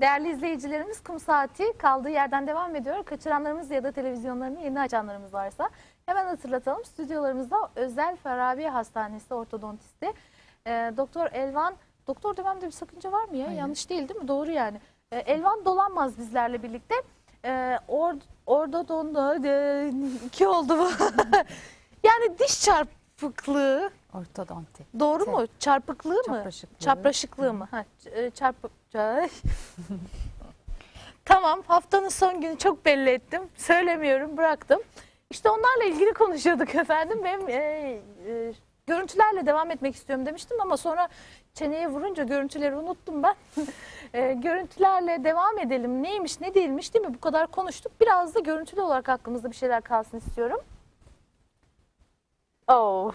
Değerli izleyicilerimiz kum saati kaldığı yerden devam ediyor. Kaçıranlarımız ya da televizyonlarını yeni açanlarımız varsa hemen hatırlatalım. Stüdyolarımızda Özel Farabi Hastanesi ortodontisti e, Doktor Elvan, doktor dememde bir sakınca var mı ya? Hayır. Yanlış değil değil mi? Doğru yani. E, Elvan Dolanmaz bizlerle birlikte. E, or, ordodonda e, iki oldu bu. yani diş çarpıklığı Ortodonti. doğru Te- mu? Çarpıklığı mı? Çapraşıklığı. Çapraşıklığı mı? Ha, e, çarpı... Tamam haftanın son günü çok belli ettim. Söylemiyorum bıraktım. İşte onlarla ilgili konuşuyorduk efendim. Benim e, e, görüntülerle devam etmek istiyorum demiştim ama sonra çeneye vurunca görüntüleri unuttum ben. E, görüntülerle devam edelim. Neymiş ne değilmiş değil mi? Bu kadar konuştuk. Biraz da görüntülü olarak aklımızda bir şeyler kalsın istiyorum. Oh.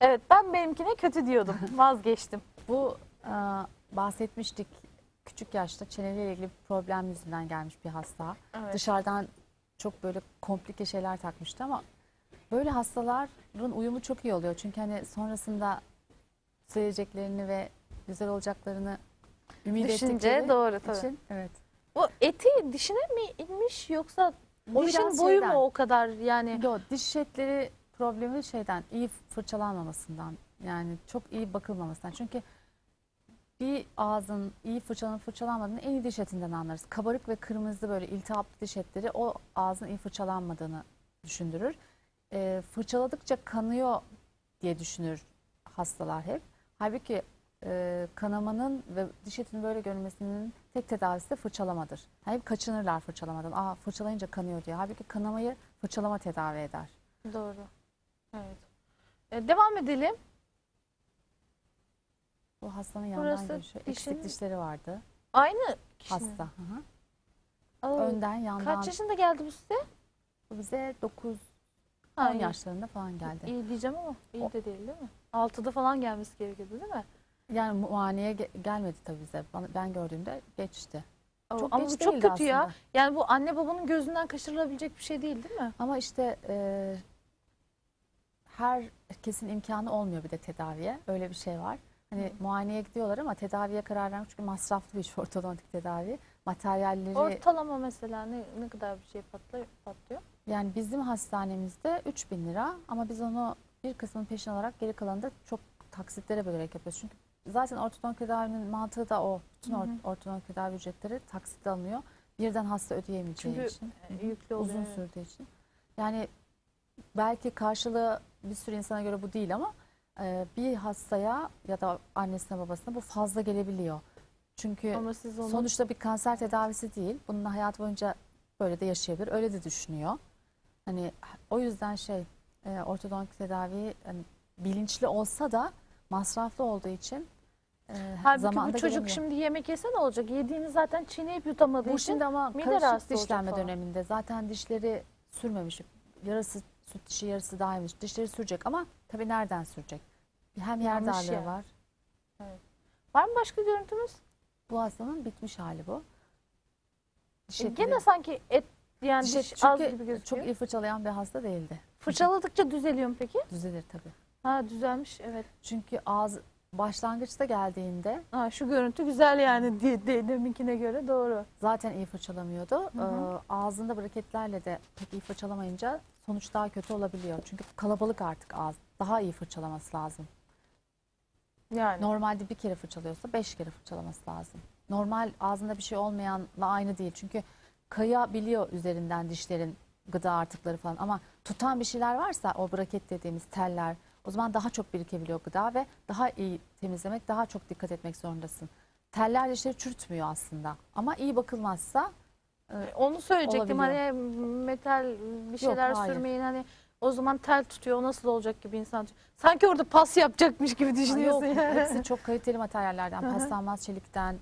Evet ben benimkine kötü diyordum. Vazgeçtim. Bu e, bahsetmiştik küçük yaşta çeneleriyle ilgili bir problem yüzünden gelmiş bir hasta. Evet. Dışarıdan çok böyle komplike şeyler takmıştı ama böyle hastaların uyumu çok iyi oluyor. Çünkü hani sonrasında söyleyeceklerini ve güzel olacaklarını ümit Düşünce ettikleri doğru tabii. için evet. O eti dişine mi inmiş yoksa O dişin boyu şeyden. mu o kadar yani? Yo, diş etleri problemi şeyden iyi fırçalanmamasından yani çok iyi bakılmamasından. Çünkü bir ağzın iyi fırçalanıp fırçalanmadığını en iyi diş etinden anlarız. Kabarık ve kırmızı böyle iltihaplı diş etleri o ağzın iyi fırçalanmadığını düşündürür. Ee, fırçaladıkça kanıyor diye düşünür hastalar hep. Halbuki e, kanamanın ve diş etinin böyle görünmesinin tek tedavisi de fırçalamadır. Yani hep kaçınırlar fırçalamadan. Aa fırçalayınca kanıyor diye. Halbuki kanamayı fırçalama tedavi eder. Doğru. Evet. E, devam edelim. Bu hastanın yandan Burası görüşü. dişin- Eksik dişleri vardı. Aynı kişi mi? Hasta. Hı hı. Aa, Önden yandan. Kaç yaşında geldi bu size? Bu bize 9 10 Ha, iyi. yaşlarında falan geldi. İyi diyeceğim ama iyi O- de değil değil mi? Altıda falan gelmesi gerekiyordu değil mi? Yani muayeneye ge- gelmedi tabii bize. Ben gördüğümde geçti. Çok ama geç bu çok kötü ya. aslında. Yani bu anne babanın gözünden kaçırılabilecek bir şey değil değil mi? Ama işte e, herkesin imkanı olmuyor bir de tedaviye. Öyle bir şey var. Hani Hı. muayeneye gidiyorlar ama tedaviye karar vermiş çünkü masraflı bir iş ortodontik tedavi. Materyalleri Ortalama mesela ne, ne kadar bir şey patlıyor? patlıyor? yani bizim hastanemizde 3000 lira ama biz onu bir kısmını peşin alarak geri kalanını da çok taksitlere bölerek yapıyoruz. Çünkü zaten ortodontik tedavinin mantığı da o. Bütün or- ortodontik tedavi ücretleri taksitle alınıyor. Birden hasta ödeyemeyeceği Çünkü için. E, Yüklü oluyor. uzun sürdüğü için. Yani belki karşılığı bir sürü insana göre bu değil ama e, bir hastaya ya da annesine babasına bu fazla gelebiliyor. Çünkü Ama siz onu sonuçta bir kanser tedavisi değil. Bununla hayat boyunca böyle de yaşayabilir. Öyle de düşünüyor. Hani o yüzden şey e, ortodontik tedavi hani, bilinçli olsa da masraflı olduğu için e, Halbuki bu çocuk gelemiyor. şimdi yemek yese ne olacak? Yediğini zaten çiğneyip yutamadığı Bu için şimdi ama mide karışık dişlenme döneminde zaten dişleri sürmemiş. Yarısı süt dişi yarısı dahiymiş. Dişleri sürecek ama tabii nereden sürecek? Hem yer Yanlış darlığı yer. var. Var mı başka görüntümüz? Bu hastanın bitmiş hali bu. Diş E, gene sanki et yani diş diş, az çünkü gibi gözüküyor. çok iyi fırçalayan bir hasta değildi. Fırçaladıkça düzeliyor mu peki? Düzelir tabii. Ha düzelmiş evet. Çünkü ağız başlangıçta geldiğinde Ha şu görüntü güzel yani de, de, deminkine göre doğru. zaten iyi fırçalamıyordu. Ee, ağzında braketlerle de pek iyi fırçalamayınca sonuç daha kötü olabiliyor. Çünkü kalabalık artık ağız. Daha iyi fırçalaması lazım. Yani. Normalde bir kere fırçalıyorsa beş kere fırçalaması lazım. Normal ağzında bir şey olmayanla aynı değil. Çünkü kayabiliyor üzerinden dişlerin gıda artıkları falan. Ama tutan bir şeyler varsa o braket dediğimiz teller o zaman daha çok birikebiliyor gıda ve daha iyi temizlemek, daha çok dikkat etmek zorundasın. Teller dişleri çürütmüyor aslında. Ama iyi bakılmazsa Onu söyleyecektim Olabiliyor. hani metal bir şeyler hayır. sürmeyin hani o zaman tel tutuyor o nasıl olacak gibi insan. Sanki orada pas yapacakmış gibi Yok, düşünüyorsun. yani. hepsi çok kaliteli materyallerden, paslanmaz çelikten,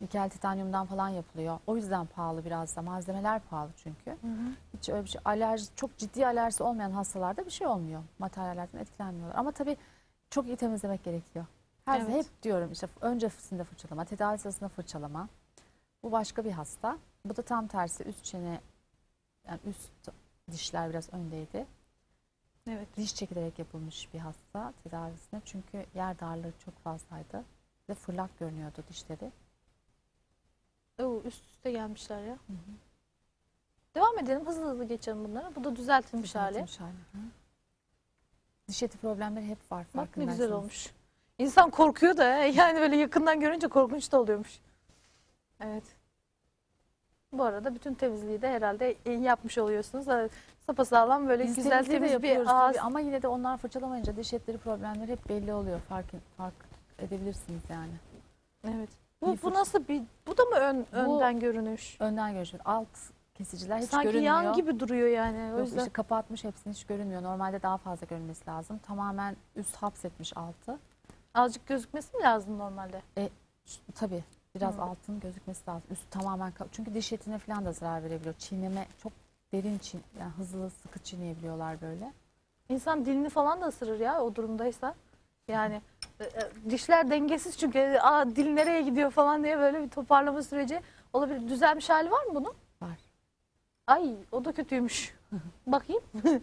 nikel titanyumdan falan yapılıyor. O yüzden pahalı biraz da. Malzemeler pahalı çünkü. Hı hı. Hiç öyle bir şey alerji çok ciddi alerjisi olmayan hastalarda bir şey olmuyor. Materyallerden etkilenmiyorlar. Ama tabii çok iyi temizlemek gerekiyor. Her Evet. hep diyorum işte öncesinde fırçalama, tedavi sırasında fırçalama. Bu başka bir hasta. Bu da tam tersi üst çene yani üst dişler biraz öndeydi. Evet. Diş çekilerek yapılmış bir hasta tedavisine. Çünkü yer darlığı çok fazlaydı ve fırlak görünüyordu dişleri. üst üste gelmişler ya. Devam edelim hızlı hızlı geçelim bunları. Bu da düzeltilmiş hali. Düzeltilmiş hali. Hı. Diş eti problemleri hep var Bak ne güzel olmuş. İnsan korkuyor da yani böyle yakından görünce korkunç da oluyormuş. Evet. Bu arada bütün temizliği de herhalde yapmış oluyorsunuz. Ha, Sapasağlam böyle Biz güzel temiz bir ağız. tabii ama yine de onlar fırçalamayınca diş etleri problemleri hep belli oluyor. Fark, fark edebilirsiniz yani. Evet. İyi Bu, bu fırça- nasıl bir bu da mı ön, Bu- önden görünüş? Önden görüşürüz. Alt kesiciler hiç Sanki görünmüyor. yan gibi duruyor yani. O Yok yüzden işte kapatmış hepsini hiç görünmüyor. Normalde daha fazla görünmesi lazım. Tamamen üst hapsetmiş altı. azıcık gözükmesi mi lazım normalde? Ş- Tabii biraz Hı. altın gözükmesi lazım. Üst tamamen kap- çünkü diş etine falan da zarar verebiliyor. Çiğneme çok derin çiğ yani hızlı sıkı çiğneyebiliyorlar böyle. İnsan dilini falan da ısırır ya o durumdaysa. Yani e, e, dişler dengesiz çünkü e, aa, dil nereye gidiyor falan diye böyle bir toparlama süreci olabilir. Düzelmiş hali var mı bunun? Var. Ay o da kötüymüş. Bakayım.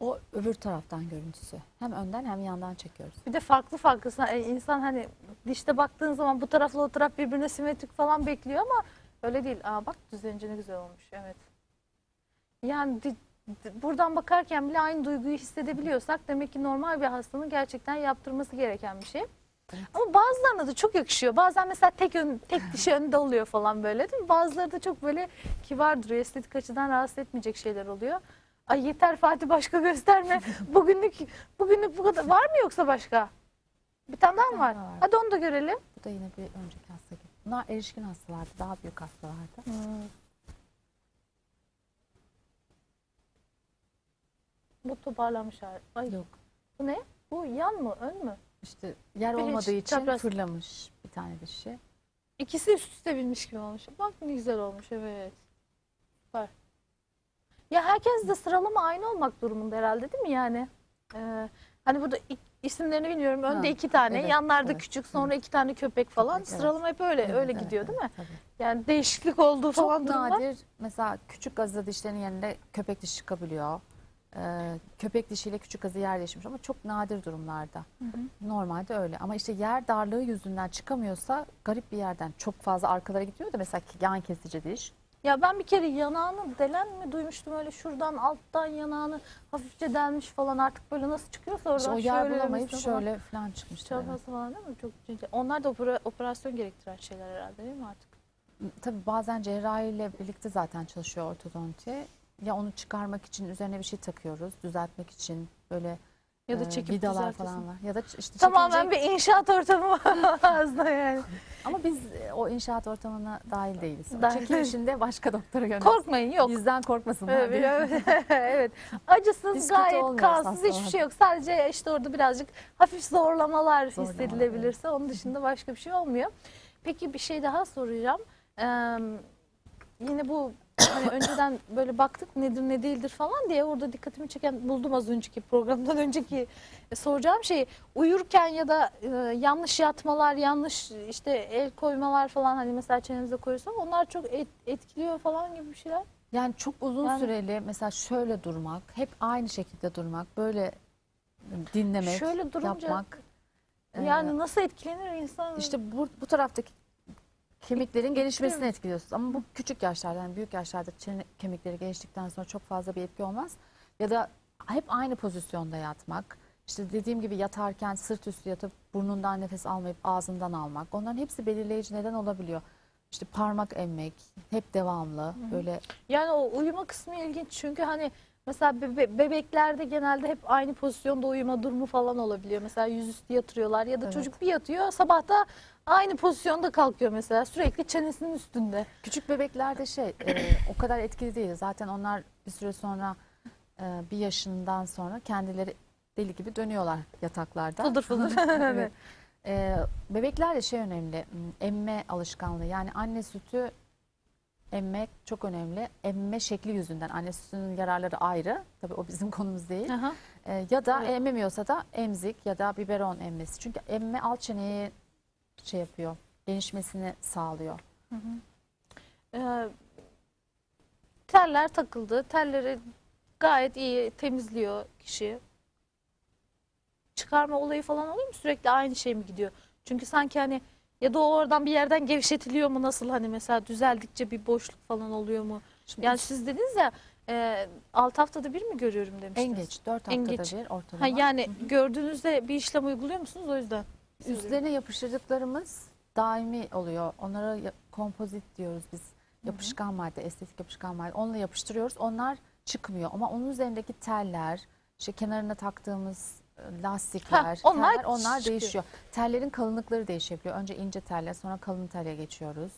O öbür taraftan görüntüsü. Hem önden hem yandan çekiyoruz. Bir de farklı farklı e, insan hani dişte baktığın zaman bu tarafla o taraf birbirine simetrik falan bekliyor ama öyle değil. Aa bak düzenince ne güzel olmuş. Evet. Yani buradan bakarken bile aynı duyguyu hissedebiliyorsak demek ki normal bir hastanın gerçekten yaptırması gereken bir şey. Evet. Ama bazılarına da çok yakışıyor. Bazen mesela tek ön, tek dişi önde oluyor falan böyle değil mi? Bazıları da çok böyle kibar duruyor. Estetik açıdan rahatsız etmeyecek şeyler oluyor. Ay yeter Fatih başka gösterme. bugünlük bugünlük bu kadar. Var mı yoksa başka? Bir tane daha mı var? Var. Hadi onu da görelim. Bu da yine bir önceki hasta gibi. Bunlar erişkin hastalardı. Daha büyük hastalardı. Bu toparlanmış hali. Ay Yok. bu ne? Bu yan mı ön mü? İşte yer Bir hiç olmadığı için çapraz- fırlamış bir tane dişi. İkisi üst üste binmiş gibi olmuş. Bak ne güzel olmuş evet. Var. Ya herkes de sıralama aynı olmak durumunda herhalde değil mi yani? Ee, hani burada isimlerini bilmiyorum. Önde Ha, iki tane, evet, yanlarda evet. küçük, sonra iki tane köpek falan. Evet. Sıralama hep öyle Evet, öyle evet, gidiyor değil mi? evet. Yani değişiklik olduğu Çok falan durumda. nadir mesela küçük gazı dişlerin yerine köpek dişi çıkabiliyor. Ee, köpek dişiyle küçük gazı yer değişmiş ama çok nadir durumlarda. Hı hı. Normalde öyle ama işte yer darlığı yüzünden çıkamıyorsa garip bir yerden çok fazla arkalara gitmiyor da mesela yan kesici diş. Ya ben bir kere yanağını delen mi duymuştum öyle şuradan alttan yanağını hafifçe delmiş falan artık böyle nasıl çıkıyorsa oradan o yer şöyle bulamayıp falan. şöyle falan çıkmıştı. evet. Çalması falan değil mi? Çok ciddi. Onlar da opera- operasyon gerektiren şeyler herhalde değil mi artık? Tabii bazen cerrahiyle birlikte zaten çalışıyor ortodonti. Ya onu çıkarmak için üzerine bir şey takıyoruz, düzeltmek için böyle Ya da e, çekip vidalar düzeltesin. falan var. Ya da işte Tamamen çekilecek- bir inşaat ortamı var aslında yani. Ama biz e, o inşaat ortamına dahil değiliz. O Dahil çekim işinde başka doktora göndeririz. Korkmayın yok. Bizden korkmasınlar. Evet, evet. evet. Acısız Biz gayet kansız hiçbir şey yok. Sadece işte orada birazcık hafif zorlamalar, Zorlamalar, hissedilebilirse onun dışında başka bir şey olmuyor. Peki bir şey daha soracağım. Ee, yine bu hani önceden böyle baktık nedir ne değildir falan diye orada dikkatimi çeken buldum az önceki programdan önceki e, soracağım şey uyurken ya da e, yanlış yatmalar, yanlış işte el koymalar falan hani mesela çenemize koyuyorsak onlar çok et- etkiliyor falan gibi bir şeyler. Yani çok uzun Yani- süreli mesela şöyle durmak, hep aynı şekilde durmak, böyle dinlemek, Şöyle durunca yapmak. Yani nasıl etkilenir insan? işte bu, bu taraftaki kemiklerin gelişmesini etkiliyorsunuz. Ama bu küçük yaşlarda, yani büyük yaşlarda çene kemikleri geliştikten sonra çok fazla bir etki olmaz. Ya da hep aynı pozisyonda yatmak. İşte dediğim gibi yatarken sırt üstü yatıp burnundan nefes almayıp ağzından almak. Onların hepsi belirleyici neden olabiliyor. İşte parmak emmek, hep devamlı böyle yani o uyuma kısmı ilginç çünkü hani mesela bebe- bebeklerde genelde hep aynı pozisyonda uyuma durumu falan olabiliyor. Mesela yüzüstü yatırıyorlar ya da Evet. çocuk bir yatıyor sabah da aynı pozisyonda kalkıyor mesela sürekli çenesinin üstünde. Küçük bebeklerde şey e, o kadar etkili değil. Zaten onlar bir süre sonra e, bir yaşından sonra kendileri deli gibi dönüyorlar yataklarda. Fıldır fıldır. evet. E, bebeklerde şey önemli. Emme alışkanlığı. Yani anne sütü emmek çok önemli. Emme şekli yüzünden. Anne sütünün yararları ayrı. Tabii o bizim konumuz değil. Aha. E, ya da Evet. emmemiyorsa da emzik ya da biberon emmesi. Çünkü emme alt çeneyi şey yapıyor. Gelişmesini sağlıyor. Ee, teller takıldı. Telleri gayet iyi temizliyor kişi. Çıkarma olayı falan oluyor mu? Sürekli aynı şey mi gidiyor? Çünkü sanki hani Ya da oradan bir yerden gevşetiliyor mu nasıl hani mesela düzeldikçe bir boşluk falan oluyor mu? Şimdi Yani siz dediniz ya e, 6 haftada bir mi görüyorum demiştiniz. en geç 4 En haftada geç. bir Ha, ortalama. yani gördüğünüzde bir işlem uyguluyor musunuz o yüzden? Üstlerine yapıştırdıklarımız daimi oluyor. Onlara kompozit diyoruz biz. Yapışkan madde, estetik yapışkan madde. Onunla yapıştırıyoruz. Onlar çıkmıyor. Ama onun üzerindeki teller, işte kenarına taktığımız e, lastikler, Ha, onlar teller, onlar çıkıyor. değişiyor. Tellerin kalınlıkları değişebiliyor. Önce ince telle, sonra kalın telle geçiyoruz.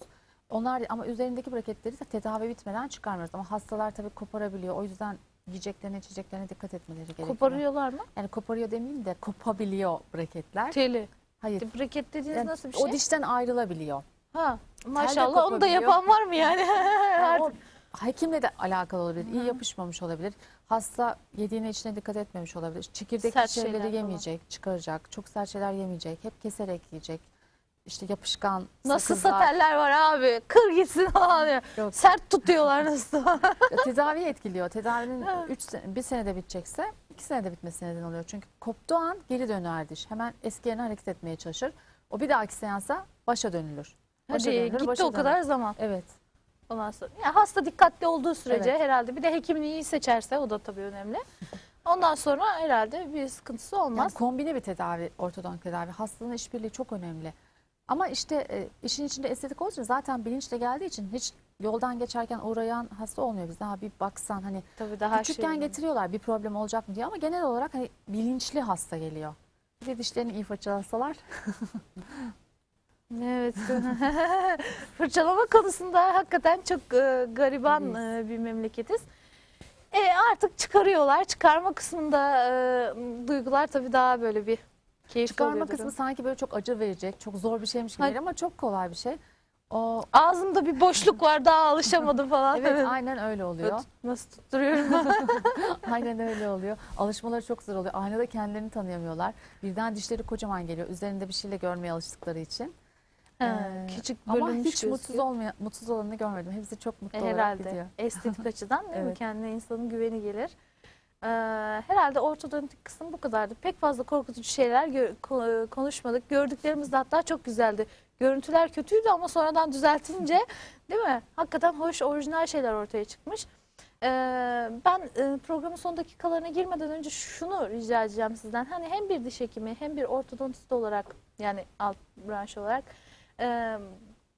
Onlar ama üzerindeki braketleri de tedavi bitmeden çıkarmıyoruz. Ama hastalar tabii koparabiliyor. O yüzden yiyeceklerine, içeceklerine dikkat etmeleri gerekiyor. Koparıyorlar mı? Yani koparıyor demeyeyim de kopabiliyor braketler. Teli. Hayır. Braket dediğiniz Yani nasıl bir şey? O dişten ayrılabiliyor. Ha, maşallah onu da yapan var mı yani? Yani o hekimle de alakalı olabilir. İyi Hı. yapışmamış olabilir. Hasta yediğine içine dikkat etmemiş olabilir. Çekirdek Sert şeyler şeyleri falan. yemeyecek, çıkaracak. Çok sert şeyler yemeyecek. Hep keserek yiyecek. İşte yapışkan Nasıl sakızlar. sateller var abi? Kır gitsin falan. Sert tutuyorlar nasıl? Tedavi etkiliyor. Tedavinin Ha. 3 sene, bir senede bitecekse iki senede bitmesi neden oluyor. Çünkü koptuğu an geri döner diş. Hemen eski yerine hareket etmeye çalışır. O bir dahaki seansa başa dönülür. Başa Hadi dönülür, gitti başa o kadar dönülür. zaman. Evet. Ondan sonra. Yani hasta dikkatli olduğu sürece Evet. herhalde bir de hekimini iyi seçerse o da tabii önemli. Ondan sonra herhalde bir sıkıntısı Yani olmaz. kombine bir tedavi, ortodont tedavi. Hastanın işbirliği çok önemli. Ama işte e, işin içinde estetik olduğu için zaten bilinçle geldiği için hiç yoldan geçerken uğrayan hasta olmuyor bizde. Ha bir baksan hani tabii daha küçükken şey. getiriyorlar bir problem olacak mı diye ama genel olarak hani bilinçli hasta geliyor. Bir de dişlerini iyi fırçalasalar. Evet. Fırçalama konusunda hakikaten çok e, gariban e, bir memleketiz. E, artık çıkarıyorlar. Çıkarma kısmında e, duygular tabii daha böyle bir keyifli Çıkarma kısmı sanki böyle çok acı verecek, çok zor bir şeymiş gibi ama çok kolay bir şey. O Ağzımda bir boşluk var daha alışamadım falan. evet aynen öyle oluyor. Nasıl tutturuyorum? Aynen öyle oluyor. Alışmaları çok zor oluyor. Aynada kendilerini tanıyamıyorlar. Birden dişleri kocaman geliyor. Üzerinde bir şeyle görmeye alıştıkları için. Ha, Ee, küçük Ama hiç mutsuz gözüküyor. olmayan, mutsuz olanını görmedim. Hepsi çok mutlu E, olarak herhalde gidiyor. estetik açıdan değil mi? Evet. Kendine insanın güveni gelir. Ee, herhalde ortodontik kısım bu kadardı. Pek fazla korkutucu şeyler gö- ko- konuşmadık. Gördüklerimiz de hatta çok güzeldi. Görüntüler kötüydü ama sonradan düzeltince değil mi? Hakikaten hoş, orijinal şeyler ortaya çıkmış. Ee, ben e, programın son dakikalarına girmeden önce şunu rica edeceğim sizden. Hani hem bir diş hekimi hem bir ortodontist olarak yani alt branş olarak e,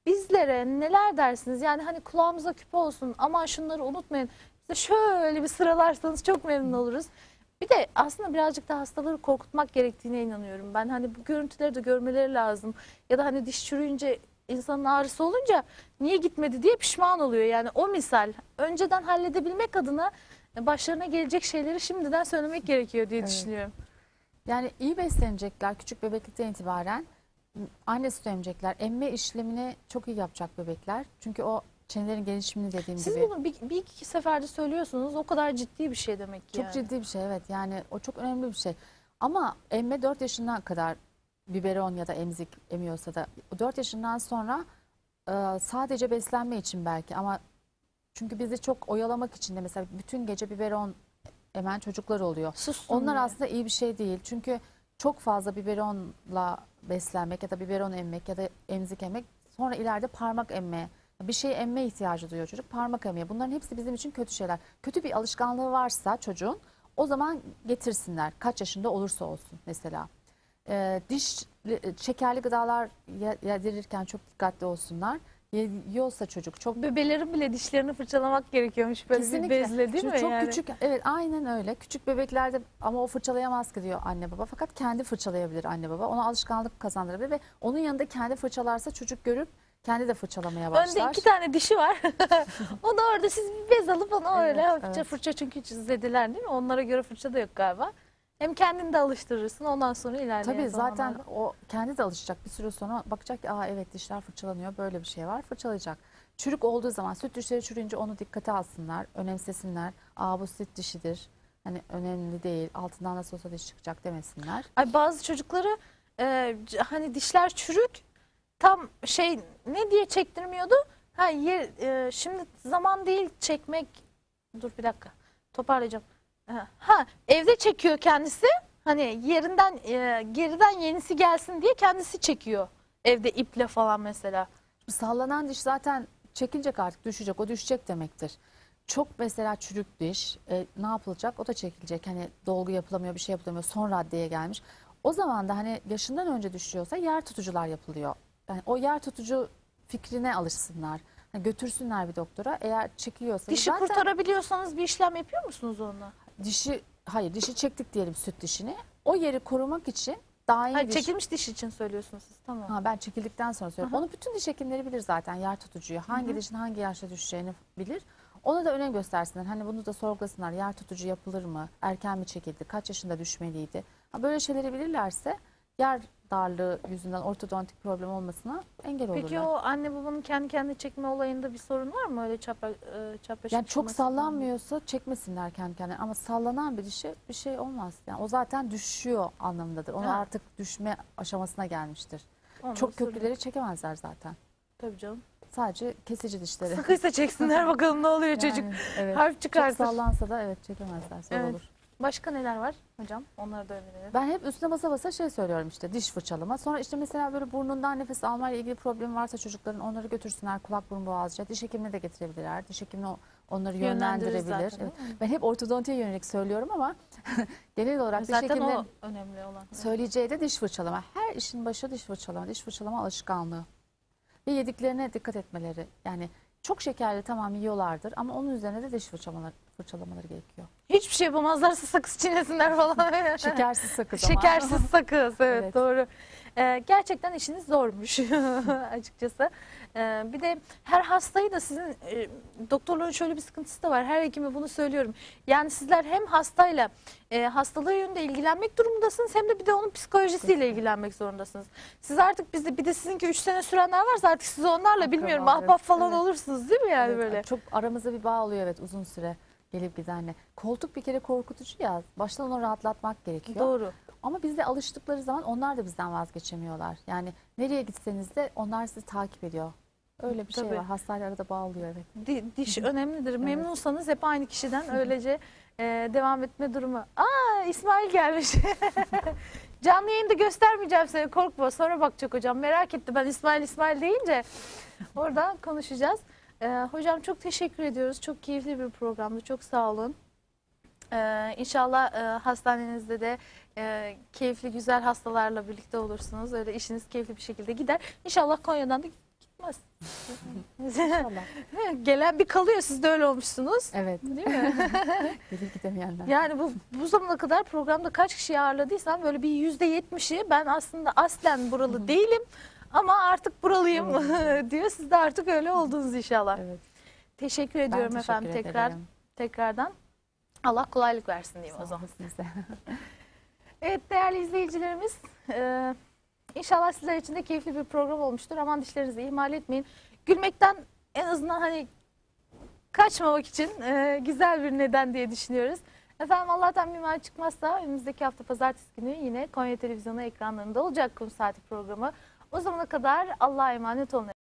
bizlere neler dersiniz? Yani hani kulağımıza küpe olsun aman şunları unutmayın. Bize şöyle bir sıralarsanız çok memnun oluruz. Bir de aslında birazcık da hastaları korkutmak gerektiğine inanıyorum. Ben hani bu görüntüleri de görmeleri lazım. Ya da hani diş çürüyünce insanın ağrısı olunca niye gitmedi diye pişman oluyor. Yani o misal önceden halledebilmek adına başlarına gelecek şeyleri şimdiden söylemek gerekiyor diye Evet. düşünüyorum. Yani iyi beslenecekler küçük bebeklikten itibaren. Anne sütü emecekler. Emme işlemini çok iyi yapacak bebekler. Çünkü o çenelerin gelişimini dediğim Siz gibi. bunu bir, bir iki seferde söylüyorsunuz. O kadar ciddi bir şey demek ki Çok yani. ciddi bir şey evet. Yani o çok önemli bir şey. Ama emme 4 yaşına kadar biberon ya da emzik emiyorsa da 4 yaşından sonra e, sadece beslenme için belki ama çünkü bizi çok oyalamak için de mesela bütün gece biberon emen çocuklar oluyor. Sussun Onlar diye. aslında iyi bir şey değil. Çünkü çok fazla biberonla beslenmek ya da biberon emmek ya da emzik emmek sonra ileride parmak emme bir şey emme ihtiyacı duyuyor çocuk parmak emmeye. Bunların hepsi bizim için kötü şeyler. Kötü bir alışkanlığı varsa çocuğun o zaman getirsinler. Kaç yaşında olursa olsun mesela. Ee, diş şekerli gıdalar ye- yedirirken çok dikkatli olsunlar. Yiyorsa çocuk çok Bebelerin bile dişlerini fırçalamak gerekiyormuş böyle bir Kesinlikle. bezle değil Çünkü mi? çok yani? küçük evet aynen öyle. Küçük bebeklerde ama o fırçalayamaz ki diyor anne baba. Fakat kendi fırçalayabilir anne baba. Ona alışkanlık kazandırabilir ve onun yanında kendi fırçalarsa çocuk görüp kendi de fırçalamaya başlar. Önde iki tane dişi var. onu orada siz bir bez alıp onu Evet, öyle hafifçe evet. fırça çünkü hiç izlediler değil mi? Onlara göre fırça da yok galiba. Hem kendini de alıştırırsın ondan sonra ilerleyen Tabii zaten zamanlarda. o kendi de alışacak bir süre sonra bakacak ki aa evet dişler fırçalanıyor böyle bir şey var fırçalayacak. Çürük olduğu zaman süt dişleri çürüyünce onu dikkate alsınlar, önemsesinler. Aa bu süt dişidir. Hani önemli değil. Altından nasıl olsa diş çıkacak demesinler. Ay bazı çocukları e, hani dişler çürük tam şey ne diye çektirmiyordu? Ha yer, e, şimdi zaman değil çekmek. Dur bir dakika toparlayacağım. Ha, evde çekiyor kendisi. Hani yerinden e, geriden yenisi gelsin diye kendisi çekiyor. Evde iple falan mesela. Sallanan diş zaten çekilecek artık düşecek. O düşecek demektir. Çok mesela çürük diş e, ne yapılacak? O da çekilecek. Hani dolgu yapılamıyor, bir şey yapılamıyor. Son raddeye gelmiş. O zaman da hani yaşından önce düşüyorsa yer tutucular yapılıyor. Yani o yer tutucu fikrine alışsınlar. Hani götürsünler bir doktora. Eğer çekiyorsa Dişi zaten kurtarabiliyorsanız bir işlem yapıyor musunuz onunla? dişi hayır dişi çektik diyelim süt dişini. O yeri korumak için iyi Hayır, diş. çekilmiş diş için söylüyorsunuz siz. Tamam. Ha, ben çekildikten sonra söylüyorum. Onu bütün diş hekimleri bilir zaten yer tutucuyu. Hangi dişin hangi yaşta düşeceğini bilir. Ona da önem göstersinler. Hani bunu da sorgulasınlar. Yer tutucu yapılır mı? Erken mi çekildi? Kaç yaşında düşmeliydi? Ha, böyle şeyleri bilirlerse yer darlığı yüzünden ortodontik problem olmasına engel olurlar. Peki o anne babanın kendi kendine çekme olayında bir sorun var mı? Öyle çapra, e, çapraşık yani çok sallanmıyorsa çekmesinler kendi kendine. Ama sallanan bir dişe bir şey olmaz. Yani o zaten düşüyor anlamındadır. Onu Ha. artık düşme aşamasına gelmiştir. Onda çok sorun yok. çekemezler zaten. Tabii canım. Sadece kesici dişleri. Sıkıysa çeksinler bakalım ne oluyor çocuk. Yani, evet. Harf Çok sallansa da evet çekemezler zor Evet. olur. Başka neler var hocam? Onları da öğrenelim. Ben hep üstüne basa basa şey söylüyorum işte diş fırçalama. Sonra işte mesela böyle burnundan nefes almayla ilgili problem varsa çocukların onları götürsünler kulak burun boğazca. Diş hekimine de getirebilirler. Diş hekimine onları yönlendirebilir. zaten, Evet. Ben hep ortodontiye yönelik söylüyorum ama genel olarak diş Zaten hekiminin o önemli olan. söyleyeceği de diş fırçalama. Her işin başı diş fırçalama. Diş fırçalama alışkanlığı. Ve yediklerine dikkat etmeleri. Yani çok şekerli tamam yiyorlardır ama onun üzerine de diş fırçalamaları, fırçalamaları gerekiyor. Hiçbir şey yapamazlarsa sakız çiğnesinler falan. Şekersiz sakız ama. Şekersiz sakız evet, Evet. doğru. Ee, gerçekten işiniz zormuş açıkçası. Ee, bir de her hastayı da sizin e, doktorların şöyle bir sıkıntısı da var. Her hekime bunu söylüyorum. Yani sizler hem hastayla e, hastalığı yönünde ilgilenmek durumundasınız hem de bir de onun psikolojisiyle ilgilenmek zorundasınız. Siz artık bizde bir de sizinki 3 sene sürenler varsa artık siz onlarla bilmiyorum ahbap evet, falan evet. olursunuz değil mi yani Evet, böyle? Çok aramızda bir bağ oluyor evet uzun süre gelip gidenle. Koltuk bir kere korkutucu ya. Baştan onu rahatlatmak gerekiyor. Doğru. Ama bizde alıştıkları zaman onlar da bizden vazgeçemiyorlar. Yani nereye gitseniz de onlar sizi takip ediyor. Öyle bir Tabii. şey var. Hastayla arada bağ oluyor evet. Di- diş önemlidir. Memnunsanız hep aynı kişiden öylece e, devam etme durumu. Aa İsmail gelmiş. Canlı yayında göstermeyeceğim seni korkma. Sonra bakacak hocam. Merak etti ben İsmail İsmail deyince orada konuşacağız. E, hocam çok teşekkür ediyoruz. Çok keyifli bir programdı. Çok sağ olun. E, inşallah e, hastanenizde de e, keyifli güzel hastalarla birlikte olursunuz. Öyle işiniz keyifli bir şekilde gider. İnşallah Konya'dan da İnşallah. Gelen bir kalıyor. Siz de öyle olmuşsunuz. evet. Değil mi? Gelip gidemeyenler. yani bu bu zamana kadar programda kaç kişiyi ağırladıysam böyle bir yüzde yetmişi ben aslında aslen buralı değilim ama artık buralıyım diyor. Siz de artık öyle oldunuz inşallah. Evet. Teşekkür Ben ediyorum teşekkür efendim tekrar ederim. tekrardan. Allah kolaylık versin diyeyim o Sağ zaman. olun size. Evet değerli izleyicilerimiz e, inşallah sizler için de keyifli bir program olmuştur. Aman dişlerinizi ihmal etmeyin. Gülmekten en azından hani kaçmamak için e, güzel bir neden diye düşünüyoruz. Efendim Allah'tan bir mal çıkmazsa önümüzdeki hafta pazartesi günü yine Konya Televizyonu ekranlarında olacak Kum Saati programı. O zamana kadar Allah'a emanet olun.